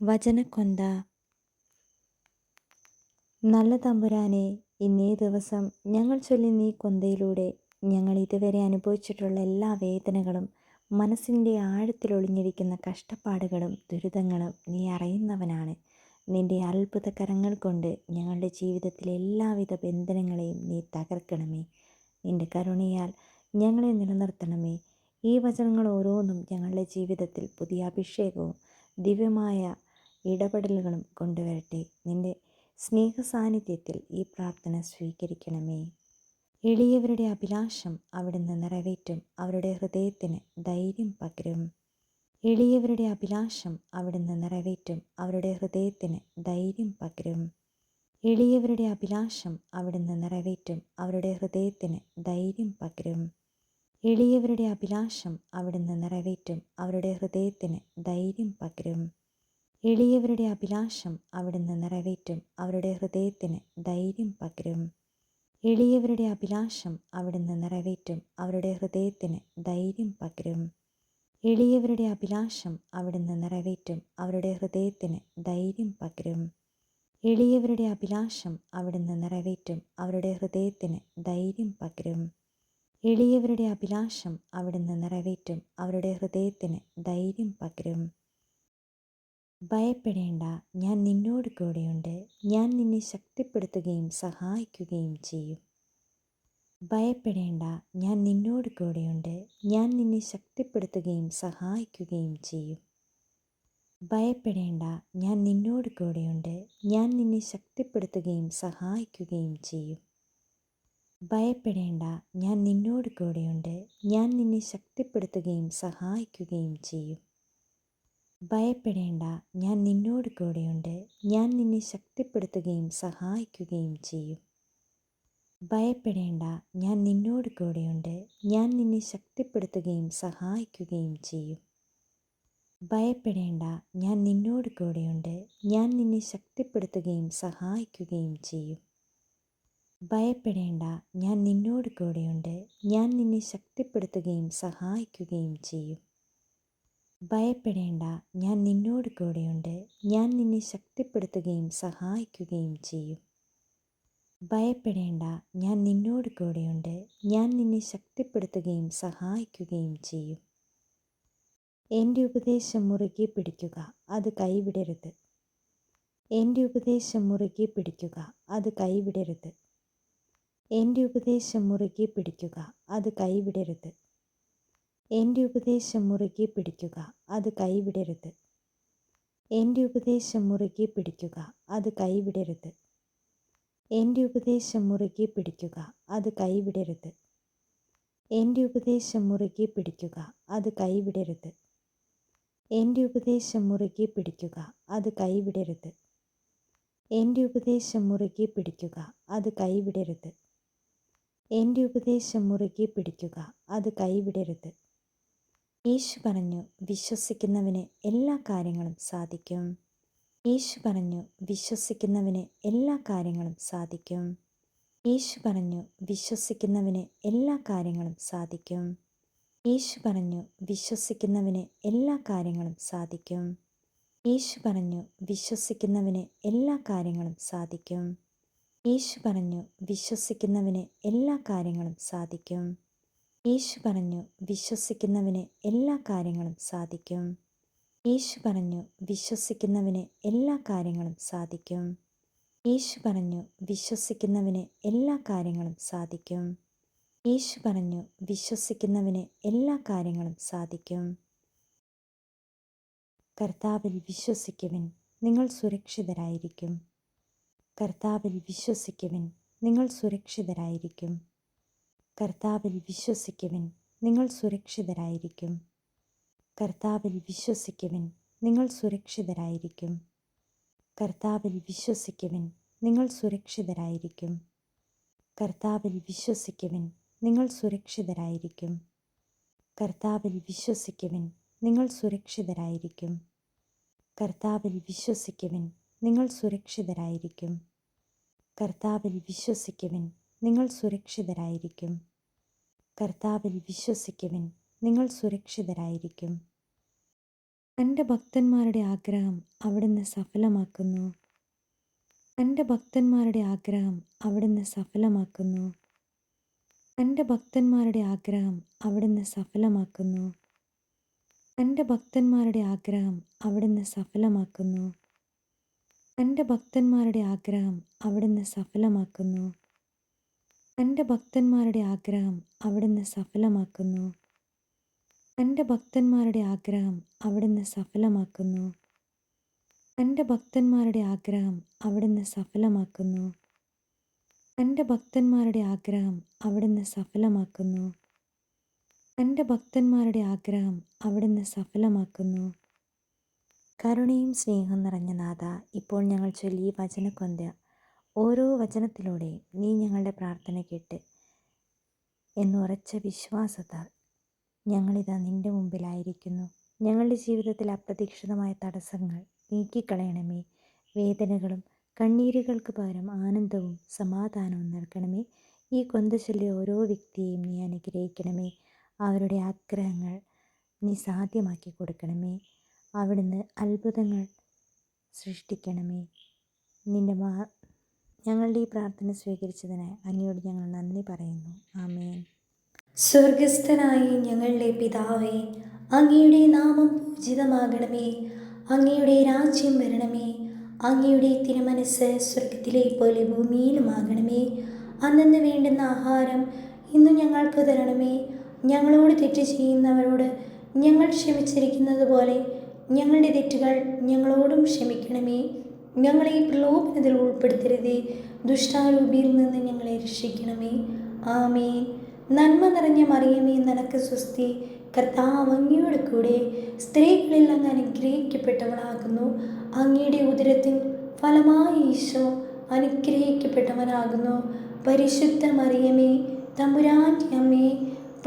വചനക്കൊന്ത. നല്ല തമ്പുരാനെ ഇന്നേ ദിവസം ഞങ്ങൾ ചൊല്ലി നീ കൊന്തയിലൂടെ ഞങ്ങൾ ഇതുവരെ അനുഭവിച്ചിട്ടുള്ള എല്ലാ വേദനകളും മനസ്സിന്റെ ആഴത്തിൽ ഒളിഞ്ഞിരിക്കുന്ന കഷ്ടപ്പാടുകളും ദുരിതങ്ങളും നീ അറിയുന്നവനാണ്. നിന്റെ അത്ഭുത കരങ്ങൾ കൊണ്ട് ഞങ്ങളുടെ ജീവിതത്തിലെ എല്ലാവിധ ബന്ധനങ്ങളെയും നീ തകർക്കണമേ. നിന്റെ കരുണയാൽ ഞങ്ങളെ നിലനിർത്തണമേ. ഈ വചനങ്ങൾ ഓരോന്നും ഞങ്ങളുടെ ജീവിതത്തിൽ പുതിയ അഭിഷേകവും ദിവ്യമായ ഇടപെടലുകളും കൊണ്ടുവരട്ടെ. നിന്റെ സ്നേഹ സാന്നിധ്യത്തിൽ ഈ പ്രാർത്ഥന സ്വീകരിക്കണമേ. എളിയവരുടെ അഭിലാഷം അവിടുന്ന് നിറവേറ്റും. അവരുടെ ഹൃദയത്തിന് ധൈര്യം പകരും. എളിയവരുടെ അഭിലാഷം അവിടുന്ന് നിറവേറ്റും. അവരുടെ ഹൃദയത്തിന് ധൈര്യം പകരും. എളിയവരുടെ അഭിലാഷം അവിടുന്ന് നിറവേറ്റും. അവരുടെ ഹൃദയത്തിന് ധൈര്യം പകരും. എളിയവരുടെ അഭിലാഷം അവിടുന്ന് നിറവേറ്റും. അവരുടെ ഹൃദയത്തിന് ധൈര്യം പകരും. എളിയവരുടെ അഭിലാഷം അവിടുന്ന് നിറവേറ്റും അവരുടെ ഹൃദയത്തിന് ധൈര്യം പകരും. എളിയവരുടെ അഭിലാഷം അവിടുന്ന് നിറവേറ്റും അവരുടെ ഹൃദയത്തിന് ധൈര്യം പകരും. എളിയവരുടെ അഭിലാഷം അവിടുന്ന് നിറവേറ്റും അവരുടെ ഹൃദയത്തിന് ധൈര്യം പകരും. എളിയവരുടെ അഭിലാഷം അവിടുന്ന് നിറവേറ്റും അവരുടെ ഹൃദയത്തിന് ധൈര്യം പകരും. എളിയവരുടെ അഭിലാഷം അവിടുന്ന് നിറവേറ്റും അവരുടെ ഹൃദയത്തിന് ധൈര്യം പകരും. ഭയപ്പെടേണ്ട. ഞാൻ നിന്നോട് കൂടെയുണ്ട്. ഞാൻ നിന്നെ ശക്തിപ്പെടുത്തുകയും സഹായിക്കുകയും ചെയ്യും. ഭയപ്പെടേണ്ട. ഞാൻ നിന്നോട് കൂടെയുണ്ട്. ഞാൻ നിന്നെ ശക്തിപ്പെടുത്തുകയും സഹായിക്കുകയും ചെയ്യും. ഭയപ്പെടേണ്ട. ഞാൻ നിന്നോട് കൂടെയുണ്ട്. ഞാൻ നിന്നെ ശക്തിപ്പെടുത്തുകയും സഹായിക്കുകയും ചെയ്യും. ഭയപ്പെടേണ്ട. ഞാൻ നിന്നോട് കൂടെയുണ്ട്. ഞാൻ നിന്നെ ശക്തിപ്പെടുത്തുകയും സഹായിക്കുകയും ചെയ്യും. ഭയപ്പെടേണ്ട. ഞാൻ നിന്നോട് കൂടെയുണ്ട്. ഞാൻ നിന്നെ ശക്തിപ്പെടുത്തുകയും സഹായിക്കുകയും ചെയ്യും. ഭയപ്പെടേണ്ട. ഞാൻ നിന്നോട് കൂടെയുണ്ട്. ഞാൻ നിന്നെ ശക്തിപ്പെടുത്തുകയും സഹായിക്കുകയും ചെയ്യും. ഭയപ്പെടേണ്ട. ഞാൻ നിന്നോട് കൂടെയുണ്ട്. ഞാൻ നിന്നെ ശക്തിപ്പെടുത്തുകയും സഹായിക്കുകയും ചെയ്യും. ഭയപ്പെടേണ്ട. ഞാൻ നിന്നോട് കൂടെയുണ്ട്. ഞാൻ നിന്നെ ശക്തിപ്പെടുത്തുകയും സഹായിക്കുകയും ചെയ്യും. ഭയപ്പെടേണ്ട. ഞാൻ നിന്നോട് കൂടെയുണ്ട്. ഞാൻ നിന്നെ ശക്തിപ്പെടുത്തുകയും സഹായിക്കുകയും ചെയ്യും. ഭയപ്പെടേണ്ട. ഞാൻ നിന്നോട് കൂടെയുണ്ട്. ഞാൻ നിന്നെ ശക്തിപ്പെടുത്തുകയും സഹായിക്കുകയും ചെയ്യും. എന്റെ ഉപദേശം മുറുകെ പിടിക്കുക. അത് കൈവിടരുത്. എന്റെ ഉപദേശം മുറുകെ പിടിക്കുക. അത് കൈവിടരുത്. എന്റെ ഉപദേശം മുറുകെ പിടിക്കുക. അത് കൈവിടരുത്. എന്റെ ഉപദേശം മുറുകെ പിടിക്കുക അത് കൈവിടരുത്. എന്റെ ഉപദേശം മുറുകെ പിടിക്കുക അത് കൈവിടരുത്. എന്റെ ഉപദേശം മുറുകെ പിടിക്കുക അത് കൈവിടരുത്. എന്റെ ഉപദേശം മുറുകെ പിടിക്കുക അത് കൈവിടരുത്. എന്റെ ഉപദേശം മുറുകെ പിടിക്കുക അത് കൈവിടരുത്. എന്റെ ഉപദേശം മുറുകെ പിടിക്കുക അത് കൈവിടരുത്. എന്റെ ഉപദേശം മുറുകെ പിടിക്കുക അത് കൈവിടരുത്. യേശു പറഞ്ഞു വിശ്വസിക്കുന്നവന് എല്ലാ കാര്യങ്ങളും സാധിക്കും. യേശു പറഞ്ഞു വിശ്വസിക്കുന്നവന് എല്ലാ കാര്യങ്ങളും സാധിക്കും. യേശു പറഞ്ഞു വിശ്വസിക്കുന്നവന് എല്ലാ കാര്യങ്ങളും സാധിക്കും. യേശു പറഞ്ഞു വിശ്വസിക്കുന്നവന് എല്ലാ കാര്യങ്ങളും സാധിക്കും. യേശു പറഞ്ഞു വിശ്വസിക്കുന്നവന് എല്ലാ കാര്യങ്ങളും സാധിക്കും. യേശു പറഞ്ഞു വിശ്വസിക്കുന്നവന് എല്ലാ കാര്യങ്ങളും സാധിക്കും. യേശു പറഞ്ഞു വിശ്വസിക്കുന്നവന് എല്ലാ കാര്യങ്ങളും സാധിക്കും. യേശു പറഞ്ഞു വിശ്വസിക്കുന്നവന് എല്ലാ കാര്യങ്ങളും സാധിക്കും. യേശു പറഞ്ഞു വിശ്വസിക്കുന്നവന് എല്ലാ കാര്യങ്ങളും സാധിക്കും. യേശു പറഞ്ഞു വിശ്വസിക്കുന്നവന് എല്ലാ കാര്യങ്ങളും സാധിക്കും. കർത്താവിൽ വിശ്വസിക്കുവിൻ നിങ്ങൾ സുരക്ഷിതരായിരിക്കും. കർത്താവിൽ വിശ്വസിക്കുവിൻ നിങ്ങൾ സുരക്ഷിതരായിരിക്കും. കർത്താവിൽ വിശ്വസിക്കുവിൻ നിങ്ങൾ സുരക്ഷിതരായിരിക്കും. കർത്താവിൽ വിശ്വസിക്കുവിൻ നിങ്ങൾ സുരക്ഷിതരായിരിക്കും. കർത്താവിൽ വിശ്വസിക്കുവിൻ നിങ്ങൾ സുരക്ഷിതരായിരിക്കും. കർത്താവിൽ വിശ്വസിക്കുവിൻ നിങ്ങൾ സുരക്ഷിതരായിരിക്കും. കർത്താവിൽ വിശ്വസിക്കുവിൻ നിങ്ങൾ സുരക്ഷിതരായിരിക്കും. കർത്താവിൽ വിശ്വസിക്കുവിൻ നിങ്ങൾ സുരക്ഷിതരായിരിക്കും. കർത്താവിൽ വിശ്വസിക്കുവിൻ നിങ്ങൾ സുരക്ഷിതരായിരിക്കും. കർത്താവിൽ വിശ്വസിക്കുവിൻ. നിങ്ങൾ സുരക്ഷിതരായിരിക്കും. തന്റെ ഭക്തന്മാരുടെ ആഗ്രഹം അവിടുന്ന് സഫലമാക്കുന്നു. തന്റെ ഭക്തന്മാരുടെ ആഗ്രഹം അവിടുന്ന് സഫലമാക്കുന്നു. തന്റെ ഭക്തന്മാരുടെ ആഗ്രഹം അവിടുന്ന് സഫലമാക്കുന്നു. തന്റെ ഭക്തന്മാരുടെ ആഗ്രഹം അവിടുന്ന് സഫലമാക്കുന്നു. തന്റെ ഭക്തന്മാരുടെ ആഗ്രഹം അവിടുന്ന് സഫലമാക്കുന്നു. തന്റെ ഭക്തന്മാരുടെ ആഗ്രഹം അവിടുന്ന് സഫലമാക്കുന്നു. തന്റെ ഭക്തന്മാരുടെ ആഗ്രഹം അവിടുന്ന് സഫലമാക്കുന്നു. തന്റെ ഭക്തന്മാരുടെ ആഗ്രഹം അവിടുന്ന് സഫലമാക്കുന്നു. തന്റെ ഭക്തന്മാരുടെ ആഗ്രഹം അവിടുന്ന് സഫലമാക്കുന്നു. തന്റെ ഭക്തന്മാരുടെ ആഗ്രഹം അവിടുന്ന് സഫലമാക്കുന്നു. കരുണയും സ്നേഹം നിറഞ്ഞ നാഥ ഇപ്പോൾ ഞങ്ങൾ ചൊല്ലി വചനക്കൊന്ത ഓരോ വചനത്തിലൂടെ നീ ഞങ്ങളുടെ പ്രാർത്ഥന കേട്ട് എന്നുറച്ച വിശ്വാസത്താൽ ഞങ്ങളിതാ നിന്റെ മുമ്പിലായിരിക്കുന്നു. ഞങ്ങളുടെ ജീവിതത്തിൽ അപ്രതീക്ഷിതമായ തടസ്സങ്ങൾ നീക്കിക്കളയണമേ. വേദനകളും കണ്ണീരുകൾക്ക് പകരം ആനന്ദവും സമാധാനവും നൽകണമേ. ഈ കൊന്തശല്യ ഓരോ വ്യക്തിയെയും നീ അനുഗ്രഹിക്കണമേ. അവരുടെ ആഗ്രഹങ്ങൾ നീ സാധ്യമാക്കി കൊടുക്കണമേ. അവിടുന്ന് അത്ഭുതങ്ങൾ സൃഷ്ടിക്കണമേ. നിന്റെ മാ ഞങ്ങളുടെ ഈ പ്രാർത്ഥന സ്വീകരിച്ചതിന് അങ്ങയോട് ഞങ്ങൾ നന്ദി പറയുന്നു. ആമേൻ. സ്വർഗസ്ഥനായ ഞങ്ങളുടെ പിതാവേ അങ്ങയുടെ നാമം പൂജിതമാകണമേ. അങ്ങയുടെ രാജ്യം വരണമേ. അങ്ങയുടെ തിരുമനസ് സ്വർഗത്തിലെ പോലെ ഭൂമിയിലുമാകണമേ. അന്നു വേണ്ടുന്ന ആഹാരം ഇന്ന് ഞങ്ങൾക്ക് തരണമേ. ഞങ്ങളോട് തെറ്റ് ചെയ്യുന്നവരോട് ഞങ്ങൾ ക്ഷമിച്ചിരിക്കുന്നത് പോലെ ഞങ്ങളുടെ തെറ്റുകൾ ഞങ്ങളോടും ക്ഷമിക്കണമേ. ഞങ്ങളെ ഈ പ്രലോഭനത്തിൽ ഉൾപ്പെടുത്തരുതേ. ദുഷ്ടാരൂപിയിൽ നിന്ന് ഞങ്ങളെ രക്ഷിക്കണമേ. ആമേൻ. നന്മ നിറഞ്ഞ മറിയമേ നനക്ക് സ്വസ്തി. കർത്താവ് അങ്ങയുടെ കൂടെ സ്ത്രീകളിൽ അങ്ങ് അനുഗ്രഹിക്കപ്പെട്ടവളാകുന്നു അങ്ങയുടെ ഉദരത്തിൻ ഫലമായ ഈശോ അനുഗ്രഹിക്കപ്പെട്ടവനാകുന്നു. പരിശുദ്ധ മറിയമേ തമ്പുരാന്റെ അമ്മേ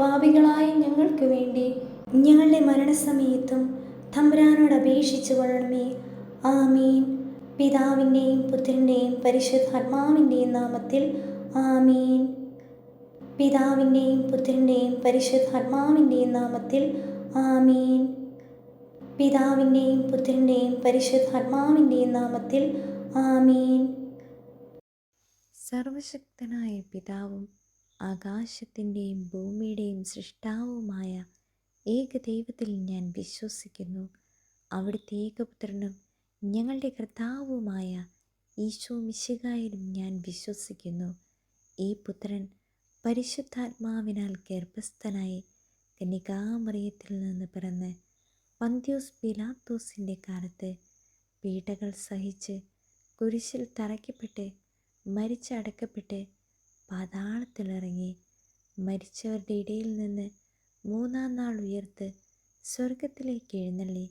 പാപികളായ ഞങ്ങൾക്ക് വേണ്ടി ഞങ്ങളുടെ മരണസമയത്തും തമ്പുരാനോട് അപേക്ഷിച്ചു കൊള്ളണമേ ആമീൻ. പിതാവിന്റെയും പുത്രന്റെയും പരിശുദ്ധാത്മാവിന്റെയും നാമത്തിൽ ആമീൻ. പിതാവിന്റെയും പുത്രന്റെയും പരിശുദ്ധാത്മാവിന്റെയും നാമത്തിൽ ആമീൻ. പിതാവിന്റെയും പുത്രന്റെയും പരിശുദ്ധാത്മാവിന്റെയും നാമത്തിൽ ആമീൻ. സർവശക്തനായ പിതാവും ആകാശത്തിന്റെയും ഭൂമിയുടെയും സൃഷ്ടാവുമായ ഏകദൈവത്തിൽ ഞാൻ വിശ്വസിക്കുന്നു. അവിടുത്തെ ഏകപുത്രനും ഞങ്ങളുടെ കർത്താവുമായ ഈശോ മിശികായിലും ഞാൻ വിശ്വസിക്കുന്നു. ഈ പുത്രൻ പരിശുദ്ധാത്മാവിനാൽ ഗർഭസ്ഥനായി കന്യകാമറിയത്തിൽ നിന്ന് പിറന്ന് പന്ത്യോസ് പിലാത്തോസിന്റെ കാലത്ത് പീഡകൾ സഹിച്ച് കുരിശിൽ തറയ്ക്കപ്പെട്ട് മരിച്ചടക്കപ്പെട്ട് പാതാളത്തിലിറങ്ങി മരിച്ചവരുടെ ഇടയിൽ നിന്ന് മൂന്നാം നാൾ ഉയർത്ത് സ്വർഗത്തിലേക്ക് എഴുന്നള്ളി.